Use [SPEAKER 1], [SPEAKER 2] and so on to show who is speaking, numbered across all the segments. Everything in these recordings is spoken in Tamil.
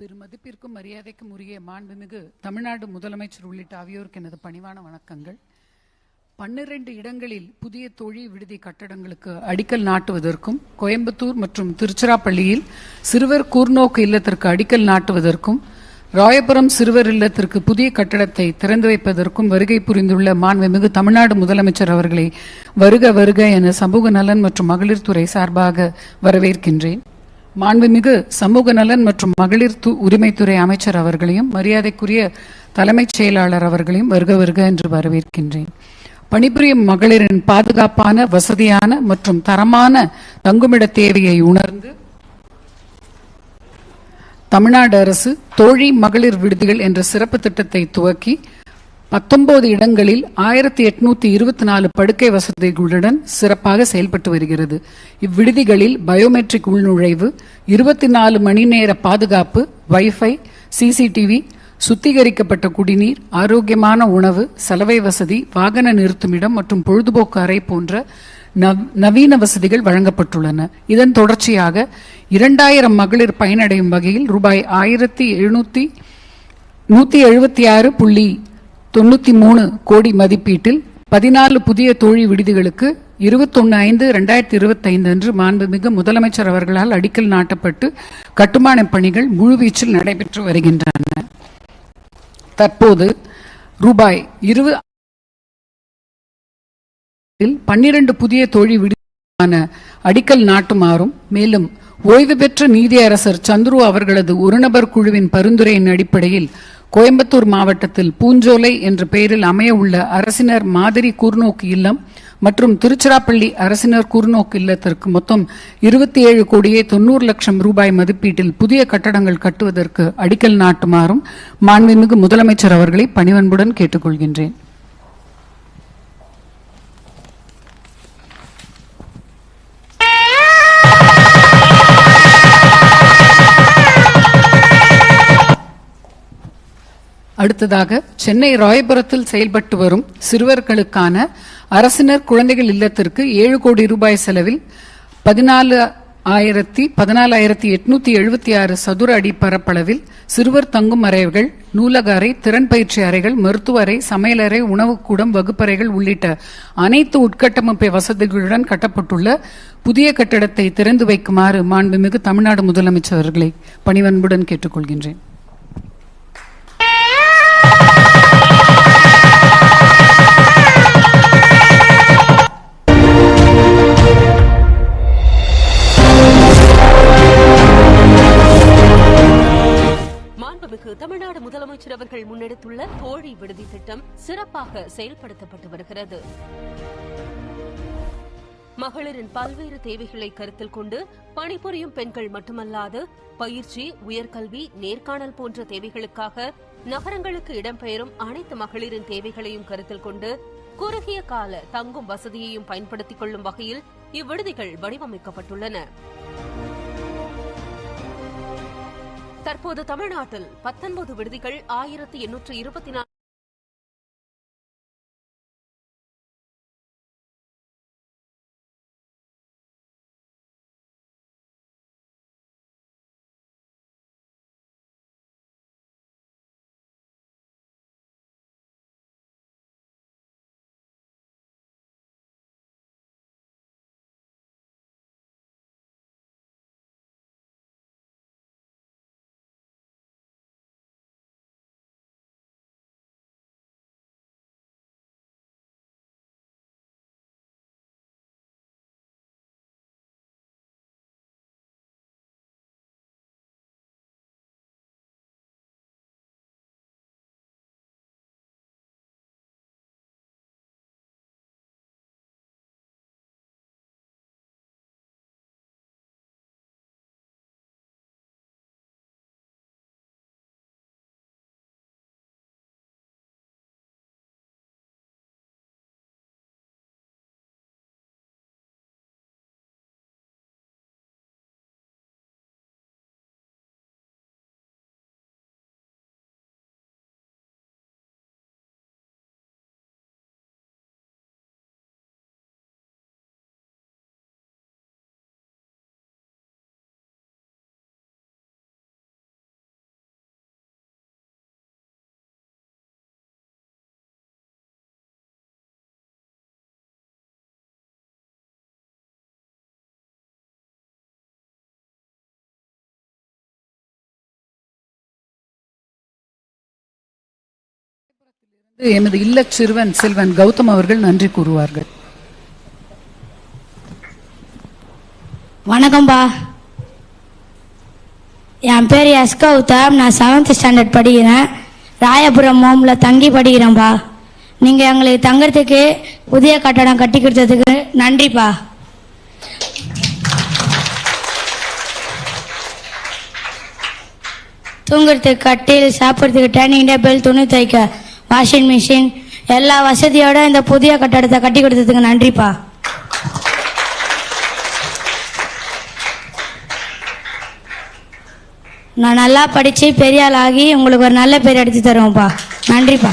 [SPEAKER 1] பெருமதிப்பிற்கும் மரியாதைக்கும் உரிய மாண்புமிகு தமிழ்நாடு முதலமைச்சர் உள்ளிட்ட ஆகியோருக்கு எனது பணிவான வணக்கங்கள் பன்னிரண்டு இடங்களில் புதிய தொழில் விடுதி கட்டடங்களுக்கு அடிக்கல் நாட்டுவதற்கும் கோயம்புத்தூர் மற்றும் திருச்சிராப்பள்ளியில் சிறுவர் கூர்நோக்கு இல்லத்திற்கு அடிக்கல் நாட்டுவதற்கும் ராயபுரம் சிறுவர் இல்லத்திற்கு புதிய கட்டடத்தை திறந்து வைப்பதற்கும் வருகை புரிந்துள்ள மாண்புமிகு தமிழ்நாடு முதலமைச்சர் அவர்களை வருக வருக என சமூக நலன் மற்றும் மகளிர் துறை சார்பாக வரவேற்கின்றேன் மாண்புமிகு சமூக நலன் மற்றும் மகளிர் உரிமைத்துறை அமைச்சர் அவர்களையும் மரியாதைக்குரிய தலைமைச் செயலாளர் அவர்களையும் வருக வருக என்று வரவேற்கின்றேன் பணிபுரியும் மகளிரின் பாதுகாப்பான வசதியான மற்றும் தரமான தங்குமிட தேவையை உணர்ந்து தமிழ்நாடு அரசு தோழி மகளிர் விடுதிகள் என்ற சிறப்பு திட்டத்தை துவக்கி பத்தொன்பது இடங்களில் ஆயிரத்தி எட்நூத்தி இருபத்தி நாலு படுக்கை வசதிகளுடன் சிறப்பாக செயல்பட்டு வருகிறது இவ்விடுதிகளில் பயோமெட்ரிக் உள்நுழைவு இருபத்தி நாலு மணி நேர பாதுகாப்பு வைஃபை சிசிடிவி சுத்திகரிக்கப்பட்ட குடிநீர் ஆரோக்கியமான உணவு சலவை வசதி வாகன நிறுத்துமிடம் மற்றும் பொழுதுபோக்கு அறை போன்ற நவீன வசதிகள் வழங்கப்பட்டுள்ளன இதன் தொடர்ச்சியாக இரண்டாயிரம் மகளிர் பயனடையும் வகையில் ரூபாய் ஆயிரத்தி எழுநூத்தி நூத்தி எழுபத்தி ஆறு புள்ளி தொண்ணூற்றி மூணு கோடி மதிப்பீட்டில் பதினாலு புதிய தோழி விடுதிகளுக்கு இருபத்தொன்னு ஐந்து ரெண்டாயிரத்தி இருபத்தைந்து அன்று மாண்புமிகு முதலமைச்சர் அவர்களால் அடிக்கல் நாட்டப்பட்டு கட்டுமான பணிகள் முழுவீச்சில் நடைபெற்று வருகின்றன தற்போது ரூபாய் இரு பன்னிரண்டு புதிய தோழி விடுதியான அடிக்கல் நாட்டுமாறும் மேலும் ஓய்வு பெற்ற நீதியரசர் சந்துரு அவர்களது ஒருநபர் குழுவின் பரிந்துரையின் அடிப்படையில் கோயம்புத்தூர் மாவட்டத்தில் பூஞ்சோலை என்ற பெயரில் அமைய உள்ள அரசினர் மாதிரி கூர்நோக்கு இல்லம் மற்றும் திருச்சிராப்பள்ளி அரசினர் கூர்நோக்கு இல்லத்திற்கு மொத்தம் இருபத்தி ஏழு கோடியே தொன்னூறு லட்சம் ரூபாய் மதிப்பீட்டில் புதிய கட்டடங்கள் கட்டுவதற்கு அடிக்கல் நாட்டுமாறும் மாண்புமிகு முதலமைச்சர் அவர்களை பணிவன்புடன் கேட்டுக்கொள்கின்றேன் அடுத்ததாக சென்னை ராயபுரத்தில் செயல்பட்டு வரும் சிறுவர்களுக்கான அரசினர் குழந்தைகள் இல்லத்திற்கு ஏழு கோடி ரூபாய் செலவில் பதினாலு ஆயிரத்தி பதினாலாயிரத்தி எட்நூத்தி எழுபத்தி ஆறு சதுர அடி பரப்பளவில் சிறுவர் தங்கும் அறைகள் நூலக அறை திறன் பயிற்சி அறைகள் மருத்துவ அறை சமையலறை உணவுக்கூடம் வகுப்பறைகள் உள்ளிட்ட அனைத்து உட்கட்டமைப்பு வசதிகளுடன் கட்டப்பட்டுள்ள புதிய கட்டடத்தை திறந்து வைக்குமாறு மாண்புமிகு தமிழ்நாடு முதலமைச்சர் அவர்களை பணிவன்புடன் கேட்டுக்கொள்கின்றேன்
[SPEAKER 2] முதலமைச்சர் அவர்கள் முன்னெடுத்துள்ள தோழி விடுதி திட்டம் சிறப்பாக செயல்படுத்தப்பட்டு வருகிறது மகளிரின் பல்வேறு தேவைகளை கருத்தில் கொண்டு பணிபுரியும் பெண்கள் மட்டுமல்லாது பயிற்சி உயர்கல்வி நேர்காணல் போன்ற தேவைகளுக்காக நகரங்களுக்கு இடம்பெயரும் அனைத்து மகளிரின் தேவைகளையும் கருத்தில் கொண்டு குறுகிய கால தங்கும் வசதியையும் பயன்படுத்திக் கொள்ளும் வகையில் இவ்விடுதிகள் வடிவமைக்கப்பட்டுள்ளன தற்போது தமிழ்நாட்டில் பத்தொன்பது விடுதிகள் ஆயிரத்தி எண்ணூற்று இருபத்தி நான்கு
[SPEAKER 3] எமது இல்ல சிறுவன் செல்வன் கௌதம் அவர்கள் நன்றி கூறுவார்கள்
[SPEAKER 4] வணக்கம்பா என் பேர் எஸ் கௌதம் நான் செவன்த் ஸ்டாண்டர்ட் படிக்கிறேன் ராயபுரம் மோம்ல தங்கி படிக்கிறேன்பா நீங்கள் எங்களுக்கு தங்கறதுக்கு புதிய கட்டடம் கட்டி கொடுத்ததுக்கு நன்றிப்பா தூங்குறதுக்கு கட்டில் சாப்பிட்றதுக்கு டைனிங் டேபிள் துணி தைக்க வாஷிங் மிஷின் எல்லா வசதியோட இந்த புதிய கட்டடத்தை கட்டி கொடுத்ததுக்கு நன்றிப்பா நான் நல்லா படித்து பெரியாளாகி உங்களுக்கு ஒரு நல்ல பேர் எடுத்து தருவோம்ப்பா நன்றிப்பா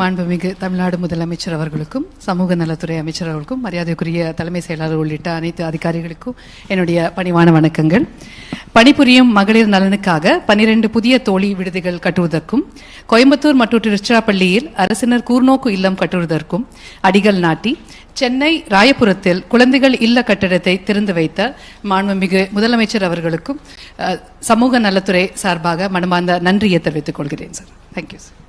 [SPEAKER 5] மாண்புமிகு தமிழ்நாடு முதலமைச்சர் அவர்களுக்கும் சமூக நலத்துறை அமைச்சர் அவர்களுக்கும் மரியாதைக்குரிய தலைமை செயலாளர் உள்ளிட்ட அனைத்து அதிகாரிகளுக்கும் என்னுடைய பணிவான வணக்கங்கள் பணிபுரியும் மகளிர் நலனுக்காக பனிரெண்டு புதிய தோழி விடுதிகள் கட்டுவதற்கும் கோயம்புத்தூர் மற்றும் திருச்சிராப்பள்ளியில் அரசினர் கூர்நோக்கு இல்லம் கட்டுவதற்கும் அடிகள் நாட்டி சென்னை ராயபுரத்தில் குழந்தைகள் இல்ல கட்டிடத்தை திறந்து வைத்த மாண்புமிகு முதலமைச்சர் அவர்களுக்கும் சமூக நலத்துறை சார்பாக மனமார்ந்த நன்றியை தெரிவித்துக் கொள்கிறேன் சார் தேங்க்யூ சார்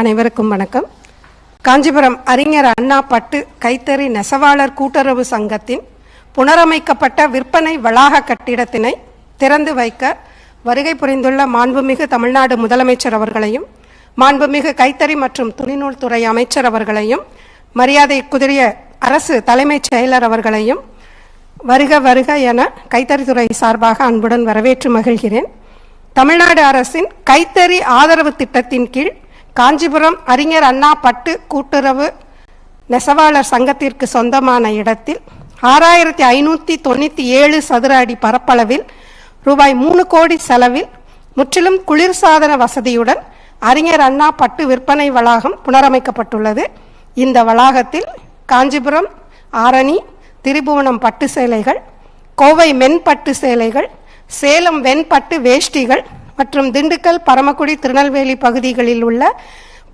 [SPEAKER 6] அனைவருக்கும் வணக்கம் காஞ்சிபுரம் அறிஞர் அண்ணா பட்டு கைத்தறி நெசவாளர் கூட்டுறவு சங்கத்தின் புனரமைக்கப்பட்ட விற்பனை வளாக கட்டிடத்தினை திறந்து வைக்க வருகை புரிந்துள்ள மாண்புமிகு தமிழ்நாடு முதலமைச்சர் அவர்களையும் மாண்புமிகு கைத்தறி மற்றும் துணிநூல் துறை அமைச்சர் அவர்களையும் மரியாதை குதிரிய அரசு தலைமைச் செயலர் அவர்களையும் வருக வருக என கைத்தறித்துறை சார்பாக அன்புடன் வரவேற்று மகிழ்கிறேன் தமிழ்நாடு அரசின் கைத்தறி ஆதரவு திட்டத்தின் கீழ் காஞ்சிபுரம் அறிஞர் அண்ணா பட்டு கூட்டுறவு நெசவாளர் சங்கத்திற்கு சொந்தமான இடத்தில் ஆறாயிரத்தி ஐநூற்றி தொண்ணூற்றி ஏழு சதுர அடி பரப்பளவில் ரூபாய் மூணு கோடி செலவில் முற்றிலும் குளிர்சாதன வசதியுடன் அறிஞர் அண்ணா பட்டு விற்பனை வளாகம் புனரமைக்கப்பட்டுள்ளது இந்த வளாகத்தில் காஞ்சிபுரம் ஆரணி திரிபுவனம் பட்டு சேலைகள் கோவை மென்பட்டு சேலைகள் சேலம் வெண்பட்டு வேஷ்டிகள் மற்றும் திண்டுக்கல் பரமக்குடி திருநெல்வேலி பகுதிகளில் உள்ள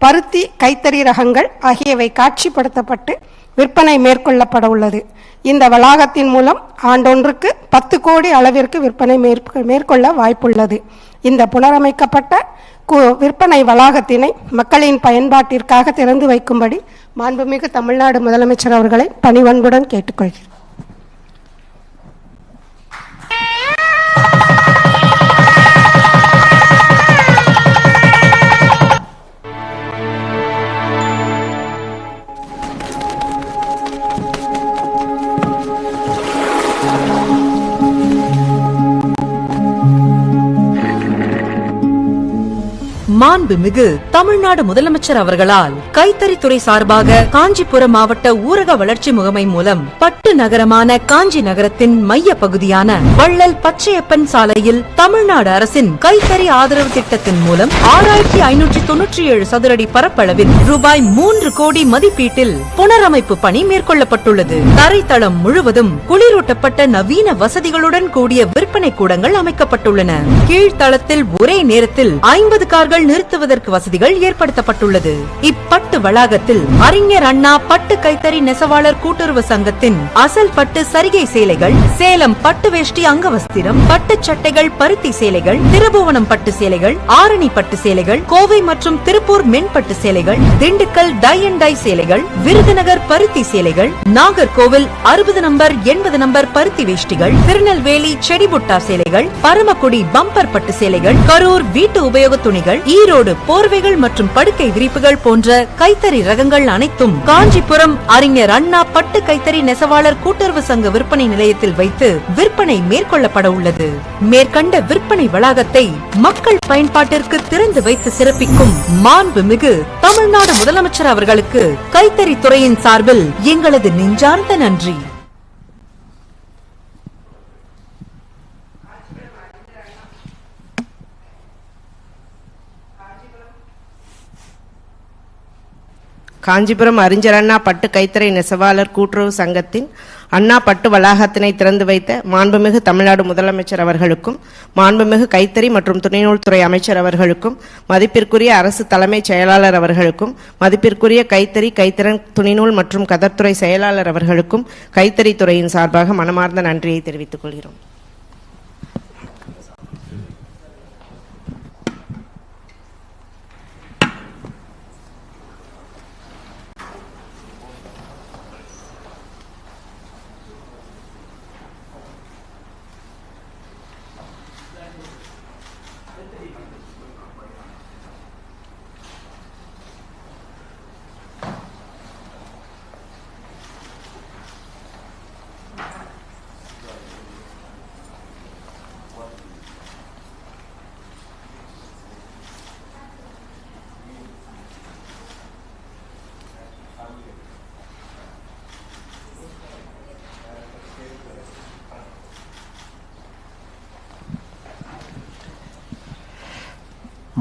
[SPEAKER 6] பருத்தி கைத்தறி ரகங்கள் ஆகியவை காட்சிப்படுத்தப்பட்டு விற்பனை மேற்கொள்ளப்பட உள்ளது இந்த வளாகத்தின் மூலம் ஆண்டொன்றுக்கு பத்து கோடி அளவிற்கு விற்பனை மேற்கொள்ள வாய்ப்புள்ளது இந்த புனரமைக்கப்பட்ட விற்பனை வளாகத்தினை மக்களின் பயன்பாட்டிற்காக திறந்து வைக்கும்படி மாண்புமிகு தமிழ்நாடு முதலமைச்சர் அவர்களை பணிவன்புடன் கேட்டுக்கொள்கிறேன்
[SPEAKER 7] மாண்புமிகு தமிழ்நாடு முதலமைச்சர் அவர்களால் கைத்தறித்துறை சார்பாக காஞ்சிபுரம் மாவட்ட ஊரக வளர்ச்சி முகமை மூலம் பட்டு நகரமான காஞ்சி நகரத்தின் மைய பகுதியான வள்ளல் பச்சையப்பன் சாலையில் தமிழ்நாடு அரசின் கைத்தறி ஆதரவு திட்டத்தின் மூலம் ஆறாயிரத்தி ஐநூற்றி தொன்னூற்றி ஏழு சதுரடி பரப்பளவில் ரூபாய் மூன்று கோடி மதிப்பீட்டில் புனரமைப்பு பணி மேற்கொள்ளப்பட்டுள்ளது தரைத்தளம் முழுவதும் குளிரூட்டப்பட்ட நவீன வசதிகளுடன் கூடிய விற்பனை கூடங்கள் அமைக்கப்பட்டுள்ளன கீழ்த்தளத்தில் ஒரே நேரத்தில் ஐம்பது கார்கள் வாகனங்கள் நிறுத்துவதற்கு வசதிகள் ஏற்படுத்தப்பட்டுள்ளது இப்பட்டு வளாகத்தில் அறிஞர் அண்ணா பட்டு கைத்தறி நெசவாளர் கூட்டுறவு சங்கத்தின் அசல் பட்டு சரிகை சேலைகள் சேலம் பட்டு வேஷ்டி அங்கவஸ்திரம் பட்டு சட்டைகள் பருத்தி சேலைகள் திருபுவனம் பட்டு சேலைகள் ஆரணி பட்டு சேலைகள் கோவை மற்றும் திருப்பூர் மென்பட்டு சேலைகள் திண்டுக்கல் டை அண்ட் டை சேலைகள் விருதுநகர் பருத்தி சேலைகள் நாகர்கோவில் அறுபது நம்பர் எண்பது நம்பர் பருத்தி வேஷ்டிகள் திருநெல்வேலி செடிபுட்டா சேலைகள் பரமக்குடி பம்பர் பட்டு சேலைகள் கரூர் வீட்டு உபயோக துணிகள் ஈரோடு போர்வைகள் மற்றும் படுக்கை விரிப்புகள் போன்ற கைத்தறி ரகங்கள் அனைத்தும் காஞ்சிபுரம் அறிஞர் அண்ணா பட்டு கைத்தறி நெசவாளர் கூட்டுறவு சங்க விற்பனை நிலையத்தில் வைத்து விற்பனை மேற்கொள்ளப்பட உள்ளது மேற்கண்ட விற்பனை வளாகத்தை மக்கள் பயன்பாட்டிற்கு திறந்து வைத்து சிறப்பிக்கும் மாண்பு மிகு தமிழ்நாடு முதலமைச்சர் அவர்களுக்கு கைத்தறி துறையின் சார்பில் எங்களது நெஞ்சார்ந்த நன்றி
[SPEAKER 8] காஞ்சிபுரம் அறிஞர் அண்ணா பட்டு கைத்தறை நெசவாளர் கூட்டுறவு சங்கத்தின் அண்ணா பட்டு வளாகத்தினை திறந்து வைத்த மாண்புமிகு தமிழ்நாடு முதலமைச்சர் அவர்களுக்கும் மாண்புமிகு கைத்தறி மற்றும் துணைநூல் துறை அமைச்சர் அவர்களுக்கும் மதிப்பிற்குரிய அரசு தலைமைச் செயலாளர் அவர்களுக்கும் மதிப்பிற்குரிய கைத்தறி கைத்திறன் துணிநூல் மற்றும் கதர்துறை செயலாளர் அவர்களுக்கும் கைத்தறித்துறையின் சார்பாக மனமார்ந்த நன்றியை தெரிவித்துக் கொள்கிறோம்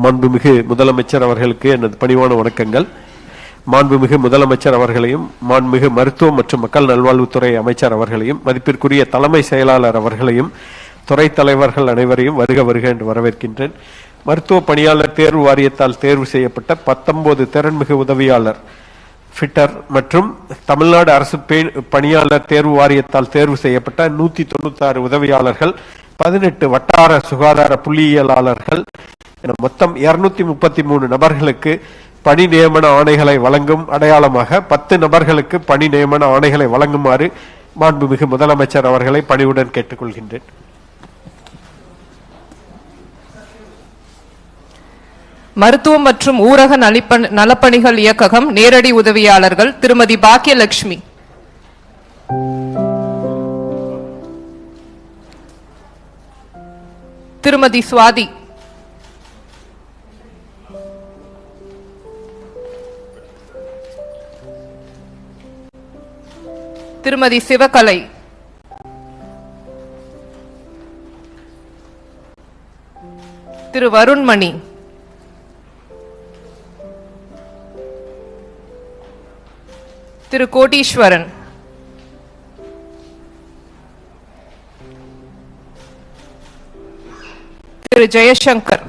[SPEAKER 9] மாண்புமிகு முதலமைச்சர் அவர்களுக்கு எனது பணிவான வணக்கங்கள் மாண்புமிகு முதலமைச்சர் அவர்களையும் மாண்புமிகு மருத்துவம் மற்றும் மக்கள் நல்வாழ்வுத்துறை அமைச்சர் அவர்களையும் மதிப்பிற்குரிய தலைமை செயலாளர் அவர்களையும் துறை தலைவர்கள் அனைவரையும் வருக வருக என்று வரவேற்கின்றேன் மருத்துவ பணியாளர் தேர்வு வாரியத்தால் தேர்வு செய்யப்பட்ட பத்தொன்பது திறன்மிகு உதவியாளர் ஃபிட்டர் மற்றும் தமிழ்நாடு அரசு பணியாளர் தேர்வு வாரியத்தால் தேர்வு செய்யப்பட்ட நூத்தி தொண்ணூத்தாறு உதவியாளர்கள் பதினெட்டு வட்டார சுகாதார புள்ளியியலாளர்கள் என மொத்தம் இருநூத்தி முப்பத்தி மூணு நபர்களுக்கு பணி நியமன ஆணைகளை வழங்கும் அடையாளமாக பத்து நபர்களுக்கு பணி நியமன ஆணைகளை வழங்குமாறு மாண்புமிகு முதலமைச்சர் அவர்களை பணிவுடன் கேட்டுக்கொள்கின்றேன்
[SPEAKER 10] மருத்துவம் மற்றும் ஊரக நலப்பணிகள் இயக்ககம் நேரடி உதவியாளர்கள் திருமதி பாக்கியலட்சுமி திருமதி சுவாதி திருமதி சிவகலை திரு வருண்மணி திரு கோட்டீஸ்வரன் திரு ஜெயசங்கர்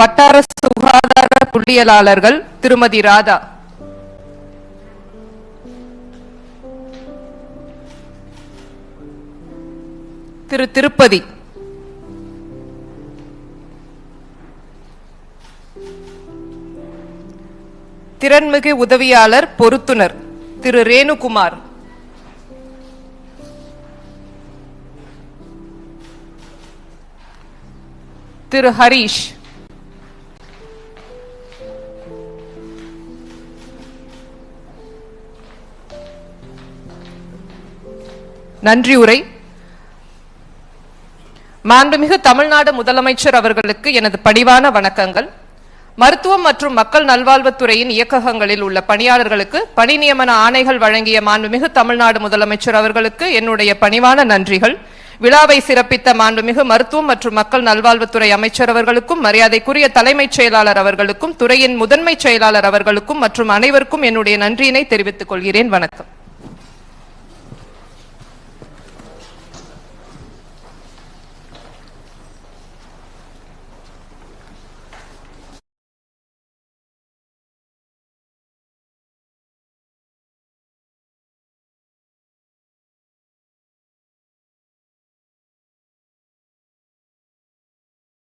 [SPEAKER 10] வட்டார சுகாதார புள்ளியலாளர்கள் திருமதி ராதா திரு திருப்பதி திறன்மிகு உதவியாளர் பொருத்துனர் திரு ரேணுகுமார் திரு ஹரீஷ் நன்றியுரை மாண்புமிகு தமிழ்நாடு முதலமைச்சர் அவர்களுக்கு எனது பணிவான வணக்கங்கள் மருத்துவம் மற்றும் மக்கள் நல்வாழ்வுத்துறையின் இயக்ககங்களில் உள்ள பணியாளர்களுக்கு பணி நியமன ஆணைகள் வழங்கிய மாண்புமிகு தமிழ்நாடு முதலமைச்சர் அவர்களுக்கு என்னுடைய பணிவான நன்றிகள் விழாவை சிறப்பித்த மாண்புமிகு மருத்துவம் மற்றும் மக்கள் நல்வாழ்வுத்துறை அமைச்சர் அவர்களுக்கும் மரியாதைக்குரிய தலைமைச் செயலாளர் அவர்களுக்கும் துறையின் முதன்மை செயலாளர் அவர்களுக்கும் மற்றும் அனைவருக்கும் என்னுடைய நன்றியினை தெரிவித்துக் கொள்கிறேன் வணக்கம்